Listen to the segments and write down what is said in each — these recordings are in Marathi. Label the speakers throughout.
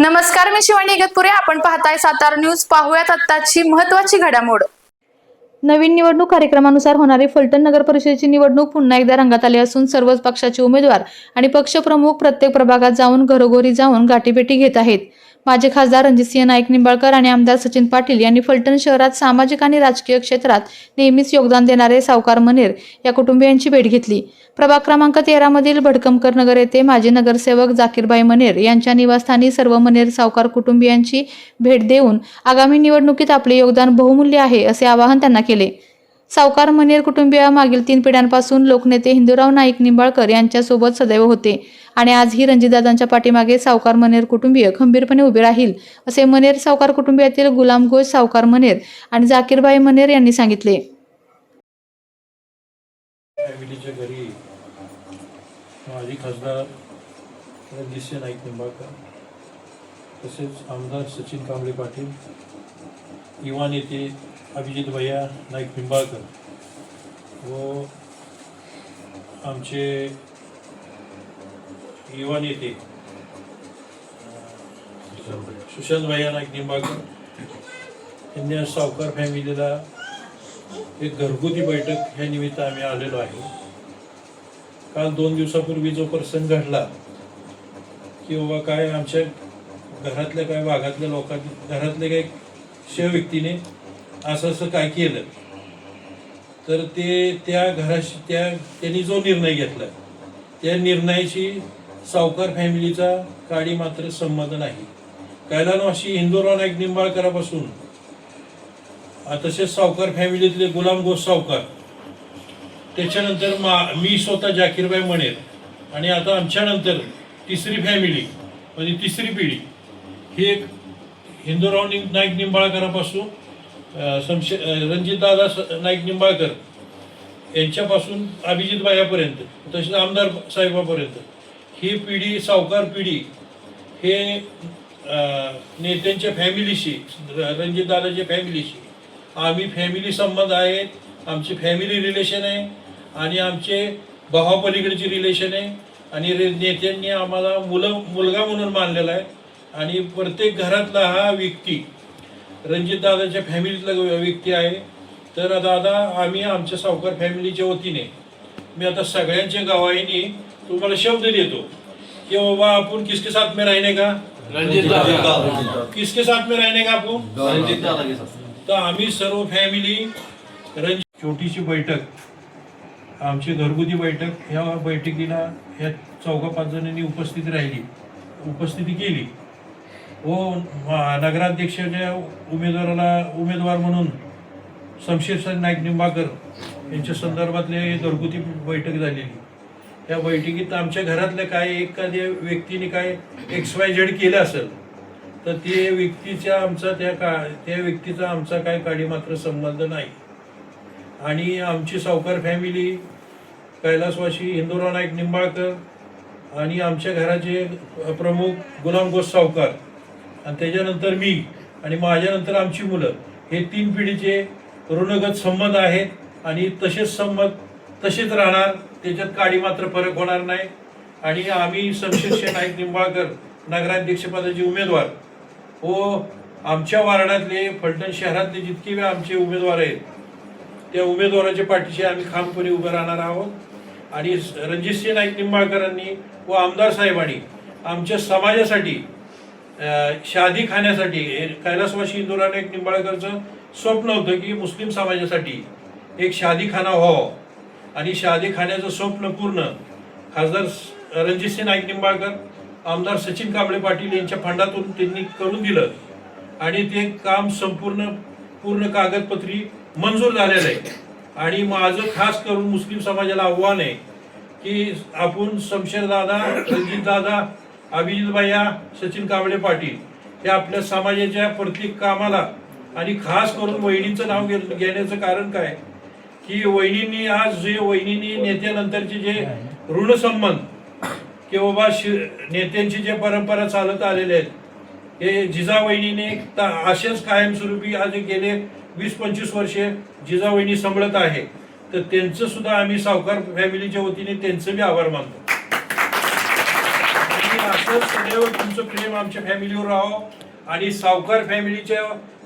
Speaker 1: नमस्कार मी शिवानी इगतपुरे. आपण पाहताय सातारा न्यूज. पाहूयात आत्ताची महत्वाची घडामोड.
Speaker 2: नवीन निवडणूक कार्यक्रमानुसार होणारी फलटण नगर परिषदेची निवडणूक पुन्हा एकदा रंगात आली असून सर्वच पक्षाचे उमेदवार आणि पक्षप्रमुख प्रत्येक प्रभागात जाऊन घरोघरी जाऊन गाठीभेटी घेत आहेत. माजी खासदार रणजितसिंह नाईक निंबाळकर आणि आमदार सचिन पाटील यांनी फलटण शहरात सामाजिक आणि राजकीय क्षेत्रात नेहमीच योगदान देणारे सावकार मनेर या कुटुंबियांची भेट घेतली. प्रभाग क्रमांक तेरामधील भडकमकर नगर येथे माजी नगरसेवक जाकीरबाई मनेर यांच्या निवासस्थानी सर्व मनेर सावकार कुटुंबियांची भेट देऊन आगामी निवडणुकीत आपले योगदान बहुमूल्य आहे असे आवाहन त्यांना केले. सावकार मनेर कुटुंबीय मागील तीन पिढ्यांपासून लोकनेते हिंदूराव नाईक निंबाळकर यांच्यासोबत सदैव होते. आणि आजही रणजितदादांच्या पाठीमागे सावकार मनेर कुटुंबीय खंबीरपणे उभे राहील असे मनेर सावकार कुटुंबियातील गुलाम घोष सावकार मनेर आणि जाकीरबाई मनेर यांनी सांगितले.
Speaker 3: माजी खासदार रणजितसिंह नाईक निंबाळकर तसेच आमदार सचिन कांबळे पाटील युवा नेते अभिजित भैया नाईक निंबाळकर व आमचे युवा नेते सुशांत भैया नाईक निंबाळकर यांनी सावकार फॅमिलीला एक घरगुती बैठक ह्या निमित्त आम्ही आलेलो आहे. काल दोन दिवसापूर्वी जो प्रसंग घडला की बाबा काय आमच्या घरातल्या काय भागातल्या लोकांनी घरातल्या काही शिव व्यक्तीने असं असं काय केलं. तर ते त्या घराशी त्या त्यांनी जो निर्णय घेतला त्या निर्णयाशी सावकार फॅमिलीचा काडी मात्र संमत नाही. कैलानवाशी इंदोरा नाईक निंबाळकरापासून तसेच सावकार फॅमिलीतले गुलाम गोस सावकार त्याच्यानंतर मा मी स्वतः जाकीरबाई म्हणेल आणि आता आमच्यानंतर तिसरी फॅमिली म्हणजे तिसरी पिढी ही एक हिंदूराव नि नाईक निंबाळकरापासून अ, रणजितदादा स- नाईक निंबाळकर यांच्यापासून अभिजित बायापर्यंत तसेच आमदार साहेबापर्यंत. ही पिढी सावकार पिढी हे नेत्यांच्या फॅमिलीशी रणजितदादाच्या फॅमिलीशी. आम्ही फॅमिली संबंध आहेत आमची फॅमिली रिलेशन आहे आणि आमचे भावापलीकडचे रिलेशन आहे आणि नेत्यांनी आम्हाला मुलं मुलगा म्हणून मानलेला आहे आणि प्रत्येक घरातला हा व्यक्ती रणजितदादाच्या फॅमिलीतला व्यक्ती आहे. तर दादा आम्ही आमच्या सावकार फॅमिलीच्या वतीने मी आता सगळ्यांच्या गवाहीने तुम्हाला शब्द देतो की बाबा आपण किसके साथ में रहने का? किसके साथ में रहने का आपण? तर आम्ही सर्व फॅमिली रंज छोटीशी बैठक आमची घरगुती बैठक ह्या बैठकीला ह्या चौघा पाच जणांनी उपस्थित राहिली उपस्थिती केली. व नगराध्यक्षाच्या उमेदवाराला उमेदवार म्हणून शमशेर नाईक निंबाळकर यांच्या संदर्भातले घरगुती बैठक झालेली. त्या बैठकीत आमच्या घरातल्या काय एखाद्या व्यक्तीने काय एक्स वाय झेड केलं असेल तर ते व्यक्तीच्या आमचा त्या का त्या व्यक्तीचा आमचा काय काडी मात्र संबंध नाही. आणि आमची सावकार फॅमिली कैलासवाशी हिंदूराव नाईक निंबाळकर आणि आमच्या घराचे प्रमुख गुलाम गोस सावकार आणि त्याच्यानंतर मी आणि माझ्यानंतर आमची मुलं हे तीन पिढीचे ऋणगत संबंध आहेत आणि तसेच संबंध तसेच राहणार त्याच्यात काडी मात्र फरक होणार नाही. आणि आम्ही शमशेर नाईक निंबाळकर नगराध्यक्षपदाचे उमेदवार. व आमच्या वार्डातले फलटण शहरातले जितके वेळ आमचे उमेदवार आहेत त्या उमेदवाराच्या पाठीशी आम्ही खामपणे उभे राहणार आहोत. आणि रणजितसिंह नाईक निंबाळकरांनी व आमदार साहेबांनी आमच्या समाजासाठी शादी खाण्यासाठी कैलासवासी इंदुराने एक निंबाळकरचं स्वप्न होतं की मुस्लिम समाजासाठी एक शादी खाना व्हावं. आणि शादी खाण्याचं स्वप्न पूर्ण खासदार रणजितसिंह नाईक निंबाळकर आमदार सचिन कांबळे पाटील यांच्या फंडातून त्यांनी करून दिलं. आणि ते काम संपूर्ण पूर्ण कागदपत्री मंजूर झालेलं आहे. आणि माझं खास करून मुस्लिम समाजाला आव्हान आहे की आपण शमशेर दादा रणजित सचिन कांबळे पाटील हे आपल्या समाजाच्या प्रत्येक कामाला आणि खास करून वहिनीचं नाव घेण्याचं कारण काय? की वहिनींनी आज जे वहिनींनी नेत्यानंतरचे जे ऋणसंबंध की बाबा शि नेत्यांची जे परंपरा चालत आलेले आहेत हे जिजावहिनीने असेच कायमस्वरूपी आज गेले वीस पंचवीस वर्षे जिजावहिनी सांभाळत आहे. तर त्यांचं सुद्धा आम्ही सावकार फॅमिलीच्या वतीने त्यांचं बी आभार मानतो. असं असं सदैव तुमचं प्रेम आमच्या फॅमिलीवर राहो. आणि सावकार फॅमिलीच्या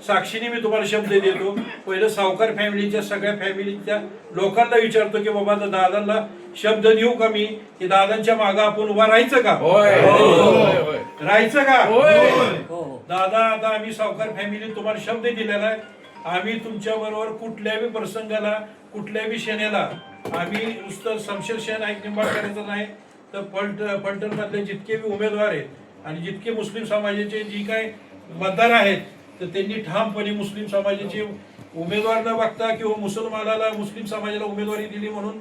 Speaker 3: साक्षीने मी तुम्हाला शब्द देतो. पहिलं सावकार फॅमिलीच्या सगळ्या फॅमिलीच्या लोकांना विचारतो की बाबा आता दादांना शब्द देऊ का मी? की दादांच्या मागं आपण उभा राहायचं का? राहायचं का? दादा आता आम्ही सावकार फॅमिली तुम्हाला शब्द दिलेला आहे. आम्ही तुमच्या बरोबर कुठल्याही प्रसंगाला कुठल्याही शेण्याला आम्ही नुसतं शमशेर शेण ऐक निंबाळ करायचं नाही. तर पलट पलटणमधले जितके बी उमेदवार आहेत आणि जितके मुस्लिम समाजाचे जी काय मतदार आहेत तर त्यांनी ठामपणे मुस्लिम समाजाचे उमेदवार न बघता किंवा मुसलमानाला मुस्लिम समाजाला उमेदवारी दिली म्हणून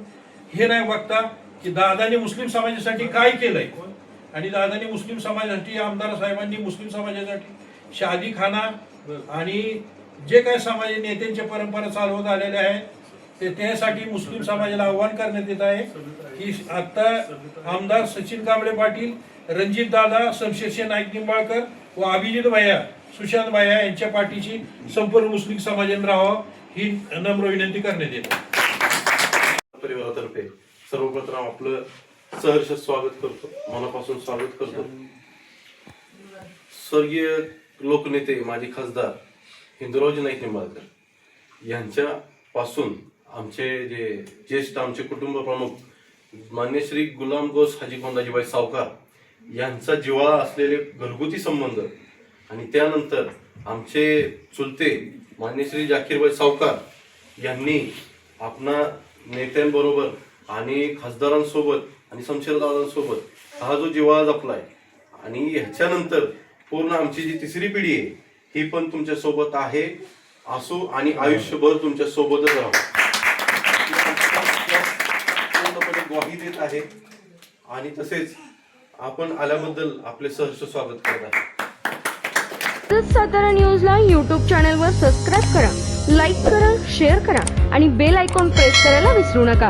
Speaker 3: हे नाही बघता की दादाने मुस्लिम समाजासाठी काय केलंय. आणि दादानी मुस्लिम समाजासाठी आमदार साहेबांनी मुस्लिम समाजासाठी शादी खाना आणि जे काय समाज नेत्यांच्या परंपरा चालवत आलेल्या आहेत ते त्यासाठी मुस्लिम समाजाला आव्हान करण्यात येत आहे की आता आमदार सचिन कांबळे पाटील रणजित दादा शमशेरशे नाईक निंबाळकर व अभिजित भैया सुशांत भैया यांच्या पाठीशी संपूर्ण मुस्लिम समाजाने राहावं ही नम्र विनंती करण्यात येते.
Speaker 4: परिवारातर्फे सर्वप्रथम आपलं सहर्ष स्वागत करतो. मनापासून स्वागत करतो. स्वर्गीय लोकनेते माजी खासदार हिंदुरावजी नाईक निंबाळकर यांच्या पासून आमचे जे ज्येष्ठ आमचे कुटुंब प्रमुख मान्य श्री गुलाम गोस हाजी कोंडाजीबाई सावकार यांचा जिव्हाळा असलेले घरगुती संबंध आणि त्यानंतर आमचे चुलते मान्य श्री जाकीरबाई सावकार यांनी आपणा नेत्यांबरोबर आणि खासदारांसोबत आणि शमशेरदारांसोबत हा जो जिव्हाळा जपलाय आणि ह्याच्यानंतर पूर्ण आमची जी तिसरी पिढी आहे ही पण तुमच्यासोबत आहे असो आणि आयुष्यभर तुमच्या सोबतच राहू. ग्वाही देत आहे. आणि तसेच आपण आल्याबद्दल आपले सहर्ष स्वागत करत आहे
Speaker 5: तसंच सातारा न्यूजला यूट्यूब चॅनलवर सबस्क्राईब करा लाईक करा शेअर करा आणि बेल आयकॉन प्रेस करायला विसरू नका.